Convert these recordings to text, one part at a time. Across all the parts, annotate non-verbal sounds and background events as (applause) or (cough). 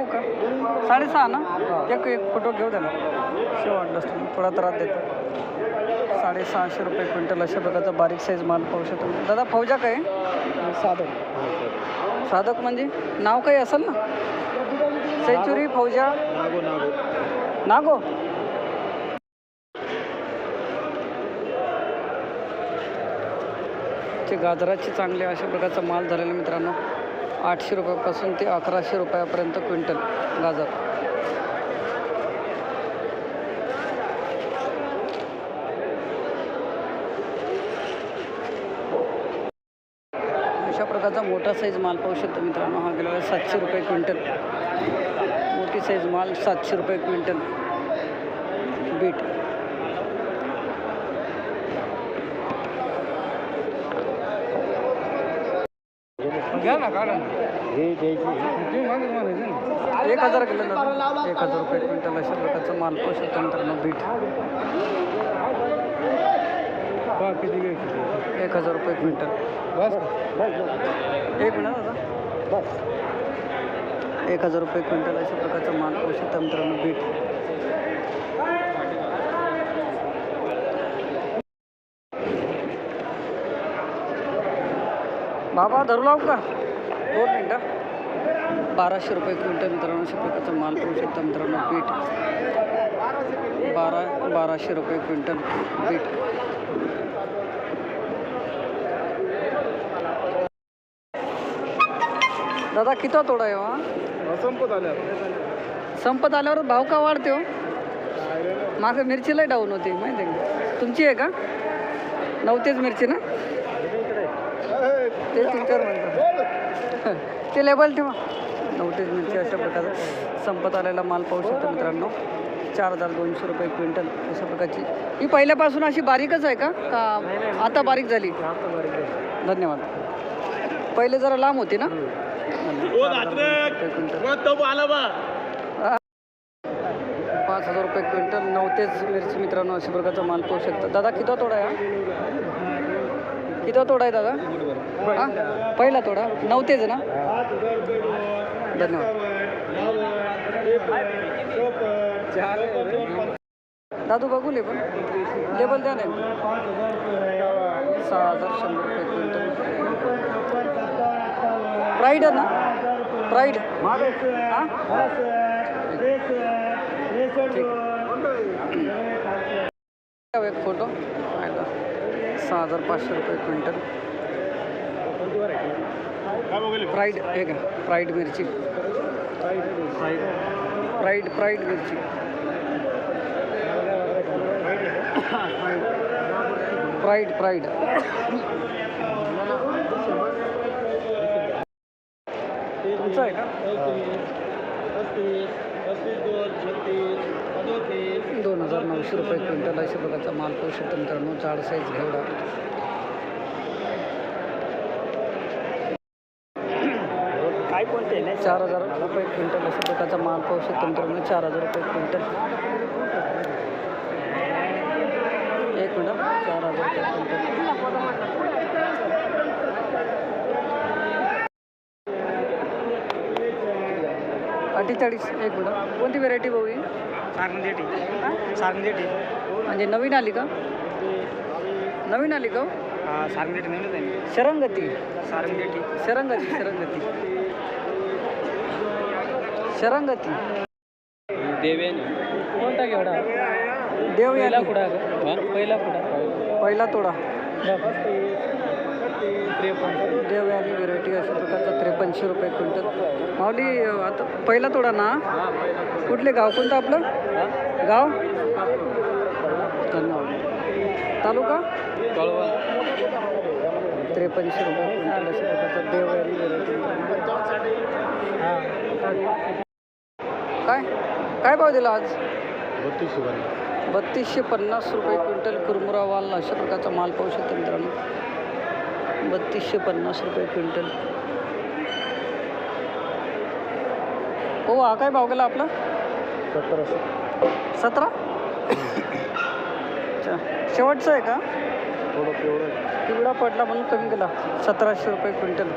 साडेसहा ना? एक एक फोटो घेऊ द्या ना शेवट डस्टबिन थोडा त्रास देतो. साडेसहाशे रुपये क्विंटल अशा प्रकारचा बारीक साईज माल पाहू शकतो. दादा फौजा काय? साधक साधक म्हणजे? नाव काही असेल ना? सेंचुरी फौजा? नागो? ते गाजराचे चांगले अशा प्रकारचा माल झालेला मित्रांनो. आठशे रुपयापासून ते अकराशे रुपयापर्यंत क्विंटल गाजर. अशा प्रकारचा मोठा साईज माल पाहू शकतो मित्रांनो. हा गेला सातशे रुपये क्विंटल. मोठी साईज माल सातशे रुपये क्विंटल. बीट. घ्या ना काढा हे द्यायची. एक हजार किलो एक हजार रुपये क्विंटल अशा प्रकारचा माल पाहू शकतो मित्रांनो बीट किती घ्यायची एक हजार रुपये क्विंटल. बस. एक मिनिट दादा. बस एक हजार रुपये क्विंटल अशा प्रकारचा माल पाहू शकता मित्रांनो बीट. बाबा धरू लावू का? दोन मिनटं. बाराशे रुपये क्विंटल मित्रांनो अशा प्रकारचा माल पाहू शकता मित्रांनो बीट. बारा बाराशे रुपये क्विंटल बीट. दादा किती तोडा आहे हा? संपत आल्या संपत आल्यावर भाव का वाढते हो? मागं मिरची लय डाऊन होती माहिती आहे का? तुमची आहे का? नव्हतीच मिरची ना? ते तुमच्यावर म्हणतात ते लेबल ठेवा. नव्हतीच मिरची अशा प्रकारचं संपत आलेला माल पाहू शकतो मित्रांनो. चार हजार दोनशे रुपये क्विंटल अशा प्रकारची. ही पहिल्यापासून अशी बारीकच आहे का? का आता बारीक झाली? धन्यवाद. पहिले जरा लांब होती ना? क्विंटल. पाच हजार रुपये क्विंटल नवतेच मिरची मित्रांनो अशा प्रकारचा माल पाहू शकता. दादा किती तोडा हा? किती तोडा आहे दादा. हा? पहिला तोडा. नऊ तेच ना? धन्यवाद. दादू बघू लेबल लेबल द्या नाही सहा हजार शंभर रुपये क्विंटल. प्राईड आहे ना? प्राईड हां? ठीक. एक फोटो सहा हजार पाचशे रुपये क्विंटल. प्राईड हे का प्राईड मिरची. प्राईड प्राईड मिरची. प्राईड प्राईड तुमचं आहे का दोन हजार नऊशे रुपये क्विंटल अशा प्रकारचा माल पाहू शकतो मित्रांनो जाड साईज घेवडा. काय कोणते नाही चार हजार रुपये क्विंटल अशा प्रकारचा माल पाहू शकतो मित्रांनो चार हजार रुपये क्विंटल. एक मिनिट चार हजार रुपये क्विंटल. अठ्ठेचाळीस एक मिनिट. कोणती व्हेरायटी ही? सारंगेटी सारंगेटी म्हणजे नवीन आली का? नवीन आली का हो? सारंगेटी नवीनच आहे. शरंगती. सारंगेटी शरंगती शरंगती. शरंगती. देवेनी. कोणता घेवडा देव याला कुठं पहिला कुठं? पहिला तोडा. देव यानी व्हेरायटी अशा प्रकारचा त्रेपन्नशे रुपये क्विंटल. माऊली आता पहिला तोडा ना? कुठले गाव? कोणतं आपलं? गाव? धन्यवाद. तालुका? त्रेपन्नशे रुपये क्विंटल अशा प्रकारचा देव व्हेरायटी. काय? काय भाव दिला आज? बत्तीसशे बरं बत्तीसशे पन्नास रुपये क्विंटल कुरमुरा वाल अशा प्रकारचा माल पाहू शकतो मित्रांनो. बत्तीसशे पन्नास रुपये क्विंटल. हो हा काय भाव गेला आपला? सत्तर सतरा? अच्छा. शेवटचं आहे का? थोडं तेवढं पिवळा पडला म्हणून कमी गेला सतराशे रुपये क्विंटल.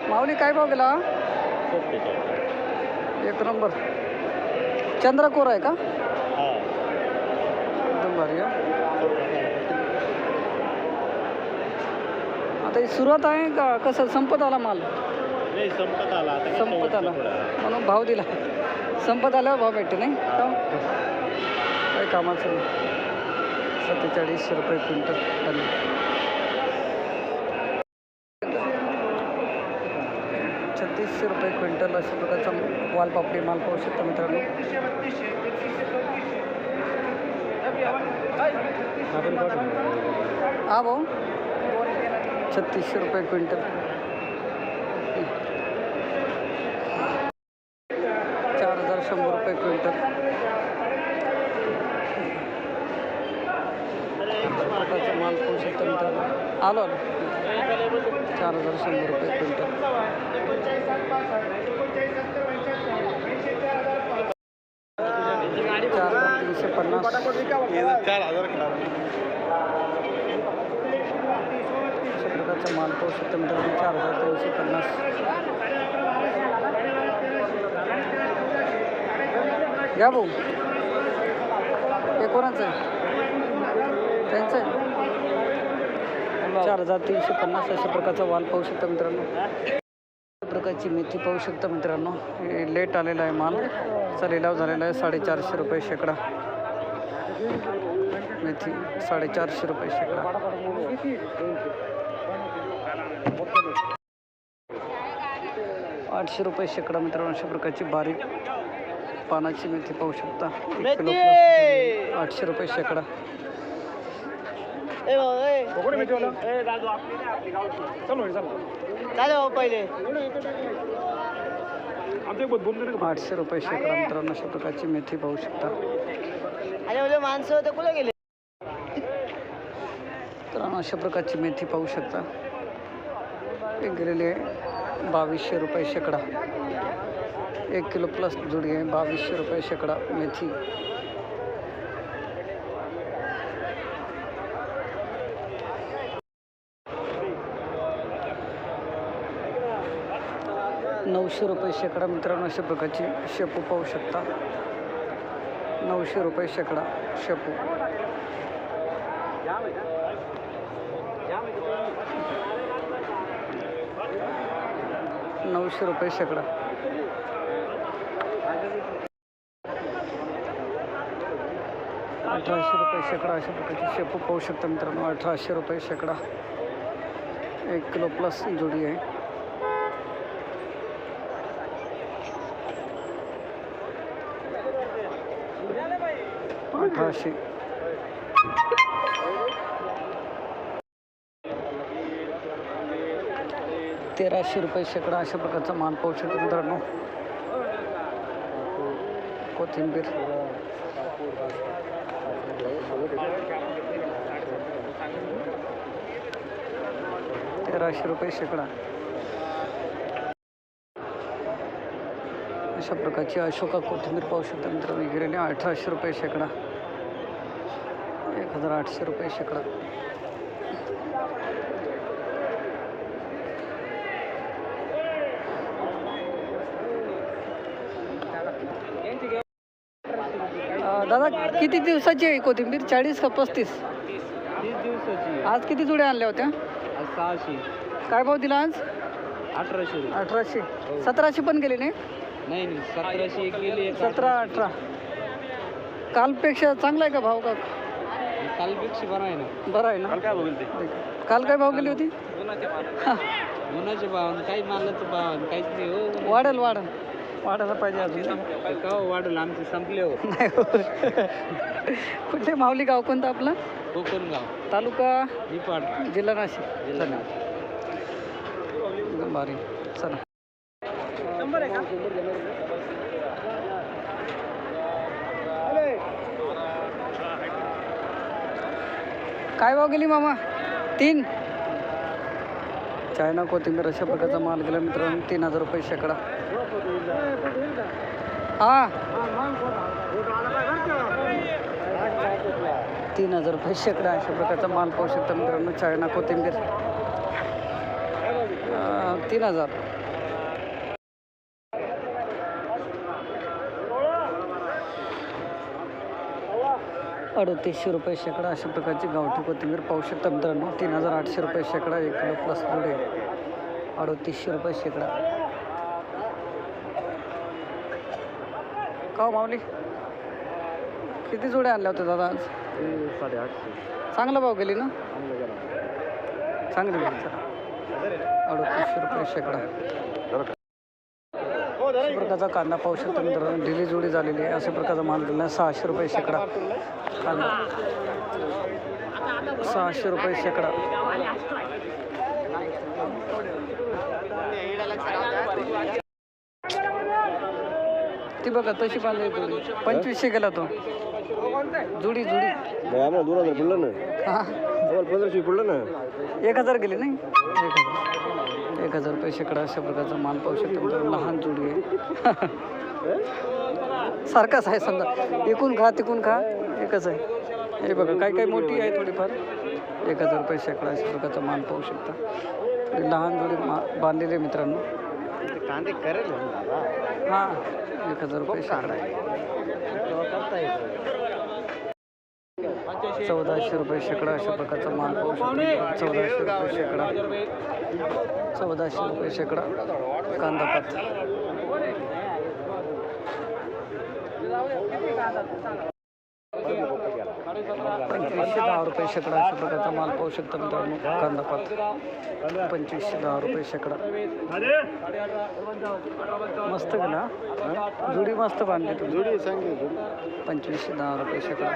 माऊली काय भाव गेला? एक नंबर. चंद्रकोर आहे का? एकदम भारी आहे आता ही सुरुवात आहे का? कसं संपत आला माल? नाही संपत आला. आता संपत आला. म्हणून भाव दिला. संपत आल्यावर भाव भेटते नाही? का काय कामाचं नाही. सत्तेचाळीसशे रुपये क्विंटल. छत्तीसशे रुपये क्विंटल अशा प्रकारचा वालपापडी माल पाहू शकता मित्रांनो. हा भाऊ. छत्तीसशे रुपये क्विंटल. चार हजार शंभर रुपये क्विंटल. माल पाहू शकता आलो आलो. चार हजार शंभर रुपये क्विंटल चार हजार तीनशे पन्नास. चार हजार प्रकारचा माल पाहू शकता मित्रांनो चार हजार तीनशे पन्नास. घ्या भाऊ. हे कोणाचं आहे? त्यांचं आहे. चार हजार तीनशे पन्नास अशा प्रकारचा वाल पाहू शकता मित्रांनो. प्रकारची मेथी पाहू शकता मित्रांनो. हे लेट आलेला आहे माल. लिलाव झालेला आहे. साडेचारशे रुपये शेकडा. मेथी साडेचारशे रुपये शेकडा आठशे रुपये शेकडा मित्रांनो अशा प्रकारची बारीक पानाची मेथी पाहू शकता. एक किलो plus. आठशे रुपये शेकडा आठशे रुपये शेकडा मित्रांनो अशा प्रकारची मेथी पाहू शकता. माणसं होते कुठे गेले? मित्रांनो अशा प्रकारची मेथी पाहू शकता. एक गेलेली आहे बावीसशे रुपये शेकडा. एक किलो प्लस जुडी आहे बावीसशे रुपये शेकडा मेथी. नऊशे रुपये शेकडा मित्रांनो अशा प्रकारची शेपू पाहू शकता. नऊशे रुपये शेकडा शेपू. नऊशे रुपये शेकडा. अठराशे रुपये शेकडा अशा प्रकारची शेपू पाहू शकता मित्रांनो. अठराशे रुपये शेकडा. एक किलो प्लस जोडी आहे. अठराशे. तेराशे रुपये शेकडा अशा प्रकारचा माल पाहू शकतो मित्रांनो. कोथिंबीर. तेराशे रुपये शेकडा. अशा प्रकारची अशोका कोथिंबीर पाहू शकता मित्रांनो. गिरेने अठराशे रुपये शेकडा. एक हजार आठशे रुपये शेकडा अं, दादा किती दिवसाची आहे कोथिंबीर? चाळीस का पस्तीस? तीस दिवसाची आज किती जुड्या आणल्या होत्या? सहाशे. काय भाव दिला आज? अठराशे अठराशे. सतराशे पण गेले नाही? नाही नाही सतराशे एक गेली एक सतरा अठरा. कालपेक्षा चांगला आहे का भाव का कालपेक्षा बरं आहे ना. बरं आहे ना? काय बघेल काल काय भाव गेली होती? हा, उन्हाचे भाव काही मालाचं भाव काहीच नाही हो. वाढेल वाढेल. वाढायला पाहिजे अजून ते का वाढेल? आमचे संपले हो. नाही हो. कुठले माऊली गाव कोणतं आपलं? कोकण गाव तालुका? निपाड जिल्हा नाशिक. जिल्हा एकदम भारी. चला. काय भाव गेली मामा? तीन? चायना कोथिंबीर अशा प्रकारचा माल गेला मित्रांनो तीन हजार रुपये शेकडा. हा. तीन हजार रुपये शेकडा अशा प्रकारचा माल पाहू शकता मित्रांनो चायना कोथिंबीर. तीन हजार. अडतीसशे रुपये शेकडा अशा प्रकारची गावठी कोथिंबीर पाहू शकता मित्रांनो. तीन हजार आठशे रुपये शेकडा एक किलो प्लस पुढे अडतीसशे रुपये शेकडा. का हो माऊली? किती जोड्या आणल्या होत्या दादा आज? साडेआठशे. चांगला भाव गेली ना? चांगली गेली. अडतीसशे रुपये शेकडा. अशा प्रकारचा कांदा पाहू शकतो मित्रांनो ढिली जोडी झालेली आहे. अशा प्रकारचा माल दिला सहाशे रुपये शेकडा. कांदा. सहाशे रुपये शेकडा. ती बघा तशी बांधली जोडी. पंचवीसशे गेला तो. जुडी जुडी. आम्हाला दोन हजार पडलं ना. हा. पंधराशे पडलं ना. एक हजार गेले नाही? एक हजार. एक हजार रुपये शेकडा अशा प्रकारचा माल पाहू शकतो. मित्रांनो. लहान जोडी आहे. (laughs) सारखाच आहे समजा. एकूण खा तिकून खा. एकच आहे. हे बघा काय काय मोठी आहे थोडीफार. एक हजार रुपये शेकडा अशा प्रकारचा माल पाहू शकता. थोडी लहान जोडी मा बांधलेली आहे मित्रांनो. कांदे करेल हां एक हजार रुपये शेकडा चौदाशे रुपये शेकडा अशा प्रकारचा माल पाहू शकतो. चौदाशे रुपये शेकडा. चौदाशे रुपये शेकडा कांदापात पंचवीसशे दहा रुपये शेकडा अशा प्रकारचा माल पाहू शकता मित्रांनो कांदापात पंचवीसशे दहा रुपये शेकडा. मस्त गेला? जुडी मस्त बांधली तुम्ही. जोडी. पंचवीसशे दहा रुपये शेकडा.